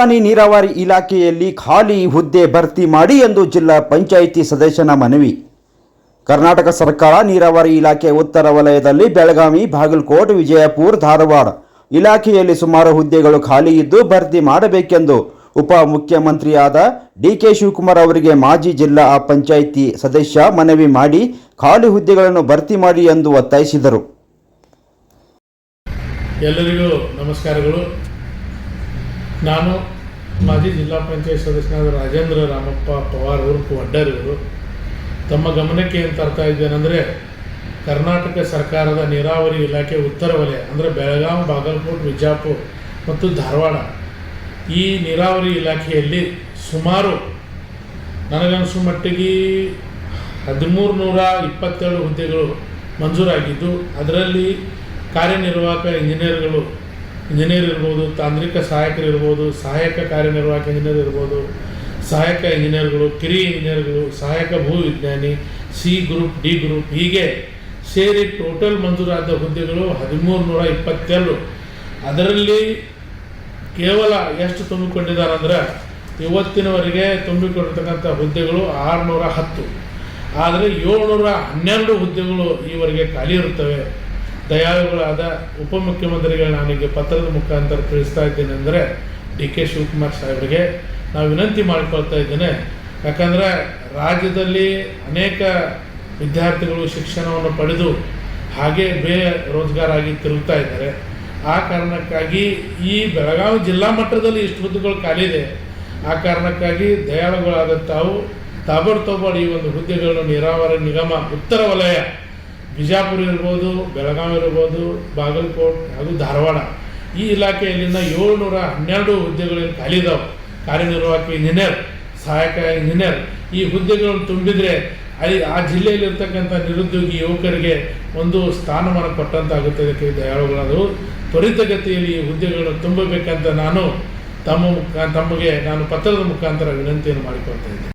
ಮೇಲ್ಪಾನಿ ನೀರಾವರಿ ಇಲಾಖೆಯಲ್ಲಿ ಖಾಲಿ ಹುದ್ದೆ ಭರ್ತಿ ಮಾಡಿ ಎಂದು ಜಿಲ್ಲಾ ಪಂಚಾಯಿತಿ ಸದಸ್ಯನ ಮನವಿ. ಕರ್ನಾಟಕ ಸರ್ಕಾರ ನೀರಾವರಿ ಇಲಾಖೆ ಉತ್ತರ ವಲಯದಲ್ಲಿ ಬೆಳಗಾವಿ, ಬಾಗಲಕೋಟೆ, ವಿಜಯಪುರ, ಧಾರವಾಡ ಇಲಾಖೆಯಲ್ಲಿ ಸುಮಾರು ಹುದ್ದೆಗಳು ಖಾಲಿ ಇದ್ದು ಭರ್ತಿ ಮಾಡಬೇಕೆಂದು ಉಪ ಮುಖ್ಯಮಂತ್ರಿಯಾದ ಡಿ ಕೆ ಶಿವಕುಮಾರ್ ಅವರಿಗೆ ಮಾಜಿ ಜಿಲ್ಲಾ ಪಂಚಾಯಿತಿ ಸದಸ್ಯ ಮನವಿ ಮಾಡಿ ಖಾಲಿ ಹುದ್ದೆಗಳನ್ನು ಭರ್ತಿ ಮಾಡಿ ಎಂದು ಒತ್ತಾಯಿಸಿದರು. ಎಲ್ಲರಿಗೂ ನಮಸ್ಕಾರಗಳು. ನಾನು ಮಾಜಿ ಜಿಲ್ಲಾ ಪಂಚಾಯತ್ ಸದಸ್ಯನಾದ ರಾಜೇಂದ್ರ ರಾಮಪ್ಪ ಪವಾರ್ ಉರ್ಫ್ ಅಡ್ಡರಿವರು ತಮ್ಮ ಗಮನಕ್ಕೆ ಏನು ತರ್ತಾ ಇದ್ದೇನೆಂದರೆ ಕರ್ನಾಟಕ ಸರ್ಕಾರದ ನೀರಾವರಿ ಇಲಾಖೆ ಉತ್ತರ ವಲಯ, ಅಂದರೆ ಬೆಳಗಾವಿ ಬಾಗಲಕೋಟೆ, ವಿಜಾಪುರ ಮತ್ತು ಧಾರವಾಡ ಈ ನೀರಾವರಿ ಇಲಾಖೆಯಲ್ಲಿ ಸುಮಾರು ನನಗನ್ಸೋ ಮಟ್ಟಿಗೆ ಹದಿಮೂರು ನೂರ ಇಪ್ಪತ್ತೇಳು ಹುದ್ದೆಗಳು ಮಂಜೂರಾಗಿದ್ದು, ಅದರಲ್ಲಿ ಕಾರ್ಯನಿರ್ವಾಹಕ ಇಂಜಿನಿಯರ್ಗಳು ಇಂಜಿನಿಯರ್ ಇರ್ಬೋದು, ತಾಂತ್ರಿಕ ಸಹಾಯಕರು ಇರ್ಬೋದು, ಸಹಾಯಕ ಕಾರ್ಯನಿರ್ವಾಹಕ ಇಂಜಿನಿಯರ್ ಇರ್ಬೋದು, ಸಹಾಯಕ ಇಂಜಿನಿಯರ್ಗಳು, ಕಿರಿಯ ಇಂಜಿನಿಯರ್ಗಳು, ಸಹಾಯಕ ಭೂ ವಿಜ್ಞಾನಿ, ಸಿ ಗ್ರೂಪ್, ಡಿ ಗ್ರೂಪ್ ಹೀಗೆ ಸೇರಿ ಟೋಟಲ್ ಮಂಜೂರಾದ ಹುದ್ದೆಗಳು ಹದಿಮೂರು ನೂರ ಇಪ್ಪತ್ತೆರಡು. ಅದರಲ್ಲಿ ಕೇವಲ ಎಷ್ಟು ತುಂಬಿಕೊಂಡಿದ್ದಾರೆ ಅಂದ್ರೆ ಇವತ್ತಿನವರೆಗೆ ತುಂಬಿಕೊಂಡಿರ್ತಕ್ಕಂಥ ಹುದ್ದೆಗಳು ಆರುನೂರ ಹತ್ತು. ಆದರೆ ಏಳ್ನೂರ ಹನ್ನೆರಡು ಹುದ್ದೆಗಳು ಈವರೆಗೆ ಖಾಲಿ ಇರುತ್ತವೆ. ದಯಾಳುಗಳಾದ ಉಪಮುಖ್ಯಮಂತ್ರಿಗಳು ನಾನೀಗ ಪತ್ರದ ಮುಖಾಂತರ ತಿಳಿಸ್ತಾ ಇದ್ದೇನೆ ಅಂದರೆ ಡಿ ಕೆ ಶಿವಕುಮಾರ್ ಸಾಹೇಬರಿಗೆ ನಾವು ವಿನಂತಿ ಮಾಡಿಕೊಳ್ತಾ ಇದ್ದೇನೆ. ಯಾಕಂದರೆ ರಾಜ್ಯದಲ್ಲಿ ಅನೇಕ ವಿದ್ಯಾರ್ಥಿಗಳು ಶಿಕ್ಷಣವನ್ನು ಪಡೆದು ಹಾಗೆ ಬೇ ಆಗಿ ತಿರುಗ್ತಾ ಇದ್ದಾರೆ. ಆ ಕಾರಣಕ್ಕಾಗಿ ಈ ಬೆಳಗಾವಿ ಜಿಲ್ಲಾ ಮಟ್ಟದಲ್ಲಿ ಇಷ್ಟು ಹುದ್ದೆಗಳು ಖಾಲಿ ಇದೆ. ಆ ಕಾರಣಕ್ಕಾಗಿ ದಯಾಳುಗಳಾದ ತಾವು ತಾಬಡ್ತೋಬಡ್ ಈ ಒಂದು ಹುದ್ದೆಗಳನ್ನು ನೀರಾವರಿ ನಿಗಮ ಉತ್ತರ ವಲಯ ಬಿಜಾಪುರ ಇರ್ಬೋದು, ಬೆಳಗಾವಿ ಇರ್ಬೋದು, ಬಾಗಲಕೋಟೆ ಹಾಗೂ ಧಾರವಾಡ ಈ ಇಲಾಖೆಯಲ್ಲಿನ ಏಳ್ನೂರ ಹನ್ನೆರಡು ಹುದ್ದೆಗಳು ಖಾಲಿ ಇದಾವೆ ಕಾರ್ಯನಿರ್ವಾಹಕ ಇಂಜಿನಿಯರ್, ಸಹಾಯಕ ಇಂಜಿನಿಯರ್ ಈ ಹುದ್ದೆಗಳನ್ನು ತುಂಬಿದರೆ ಅಲ್ಲಿ ಆ ಜಿಲ್ಲೆಯಲ್ಲಿರ್ತಕ್ಕಂಥ ನಿರುದ್ಯೋಗಿ ಯುವಕರಿಗೆ ಒಂದು ಸ್ಥಾನಮಾನ ಕೊಟ್ಟಂತಾಗುತ್ತದೆ ದಯಾಳುಗಳಾದವು ತ್ವರಿತಗತಿಯಲ್ಲಿ ಈ ಹುದ್ದೆಗಳನ್ನು ತುಂಬಬೇಕಂತ ನಾನು ತಮ್ಮ ತಮಗೆ, ನಾನು ಪತ್ರದ ಮುಖಾಂತರ ವಿನಂತಿಯನ್ನು ಮಾಡಿಕೊಳ್ತಾ ಇದ್ದೇನೆ.